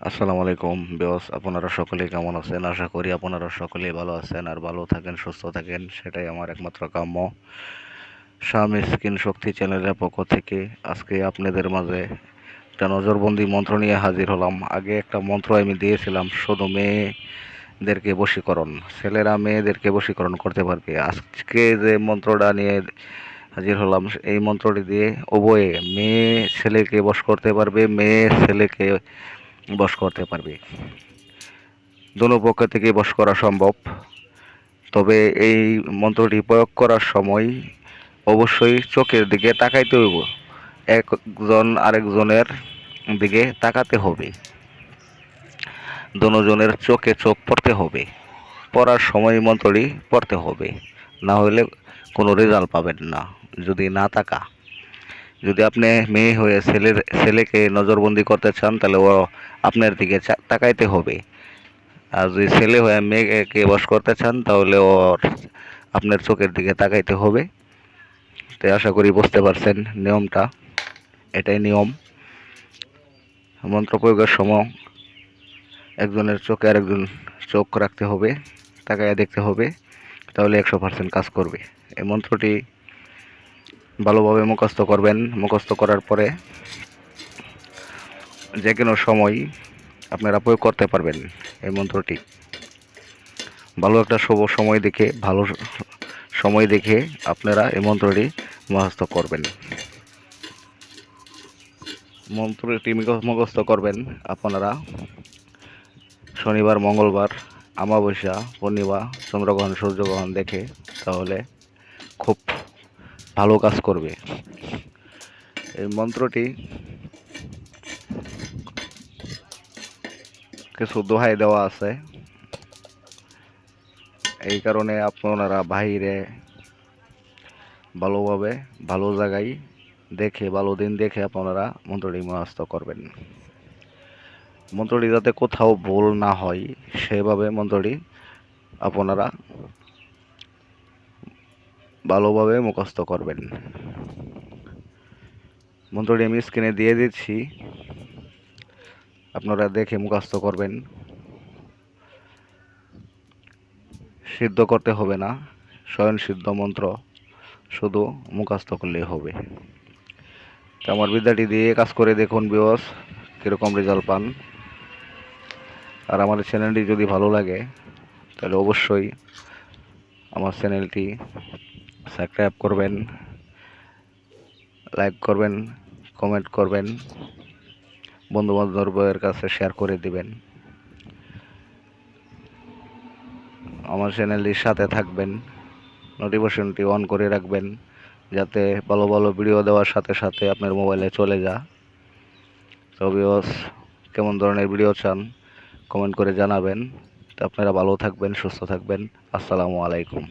আসসালামু আলাইকুম বেওস আপনারা সকলে কেমন আছেন? আশা করি আপনারা সকলেই ভালো আছেন আর ভালো থাকেন, সুস্থ থাকেন। সেটাই আমার একমাত্র কাম্য। শাম স্কিন শক্তি চ্যানেলের পক্ষ থেকে আজকে আপনাদের মাঝে একটা নজরবন্দি মন্ত্র নিয়ে হাজির হলাম। আগে একটা মন্ত্র আমি দিয়েছিলাম, শুধু মেয়েদেরকে বশীকরণ। ছেলেরা মেয়েদেরকে বশীকরণ করতে পারবে। আজকে যে মন্ত্রটা নিয়ে হাজির হলাম, এই মন্ত্রটি দিয়ে উভয়ে মেয়ে ছেলেকে বশ করতে পারবে, মেয়ে ছেলেকে বশ করতে পারবে। দোনো পক্ষ থেকে বশ করা সম্ভব। তবে এই মন্ত্রটি প্রয়োগ করার সময় অবশ্যই চোখের দিকে তাকাইতে হইব। একজন আরেকজনের দিকে তাকাতে হবে। দোনোজনের চোখে চোখ পড়তে হবে। পড়ার সময় মন্ত্রটি পড়তে হবে। না হলে কোনো রেজাল্ট পাবেন না। যদি না তাকা যদি আপনি মেয়ে হয়ে ছেলের ছেলেকে নজরবন্দি করতে চান, তাহলে ও আপনার দিকে তাকাইতে হবে। আর যদি ছেলে হয়ে মেয়েকে বশ করতে চান, তাহলে ওর আপনার চোখের দিকে তাকাইতে হবে। তাই আশা করি বুঝতে পারছেন নিয়মটা। এটাই নিয়ম। মন্ত্র প্রয়োগের সময় একজনের চোখে আরেকজন চোখ রাখতে হবে, তাকাইয়া দেখতে হবে, তাহলে একশো পার্সেন্ট কাজ করবে। এই মন্ত্রটি ভালোভাবে মুখস্থ করবেন। মুখস্থ করার পরে যে কোনো সময় আপনারা প্রয়োগ করতে পারবেন এই মন্ত্রটি। ভালো একটা শুভ সময় দেখে, ভালো সময় দেখে আপনারা এই মন্ত্রটি মুখস্থ করবেন। মন্ত্রটি মুখস্থ করবেন আপনারা শনিবার, মঙ্গলবার আমাবস্যা পূর্ণিমা, চন্দ্রগ্রহণ, সূর্যগ্রহণ দেখে তাহলে খুব ভালো কাজ করবে। এই মন্ত্রটি কিছু দোহাই দেওয়া আছে। এই কারণে আপনারা বাইরে ভালোভাবে, ভালো জায়গায় দেখে, ভালো দিন দেখে আপনারা মন্ত্রটি মুখস্থ করবেন। মন্ত্রটি যাতে কোথাও ভুল না হয়, সেভাবে মন্ত্রটি আপনারা ভালোভাবে মুখস্থ করবেন। মন্ত্রটি আমি স্ক্রিনে দিয়ে দিচ্ছি। আপনারা দেখে মুখস্থ করবেন। সিদ্ধ করতে হবে না স্বয়ং সিদ্ধ মন্ত্র শুধু মুখস্থ করলেই হবে। তো আমার বিদ্যাটি দিয়ে কাজ করে দেখুন বিওস কীরকম রেজাল্ট পান। আর আমার চ্যানেলটি যদি ভালো লাগে, তাহলে অবশ্যই আমার চ্যানেলটি সাবস্ক্রাইব করবেন লাইক করবেন কমেন্ট করবেন বন্ধু বান্ধবের কাছে শেয়ার করে দিবেন। আমার চ্যানেলটির সাথে থাকবেন নোটিফিকেশনটি অন করে রাখবেন, যাতে ভালো ভালো ভিডিও দেওয়ার সাথে সাথে আপনার মোবাইলে চলে যা তো ভিউয়ার্স কেমন ধরনের ভিডিও চান কমেন্ট করে জানাবেন। তো আপনারা ভালো থাকবেন, সুস্থ থাকবেন। আসসালামু আলাইকুম।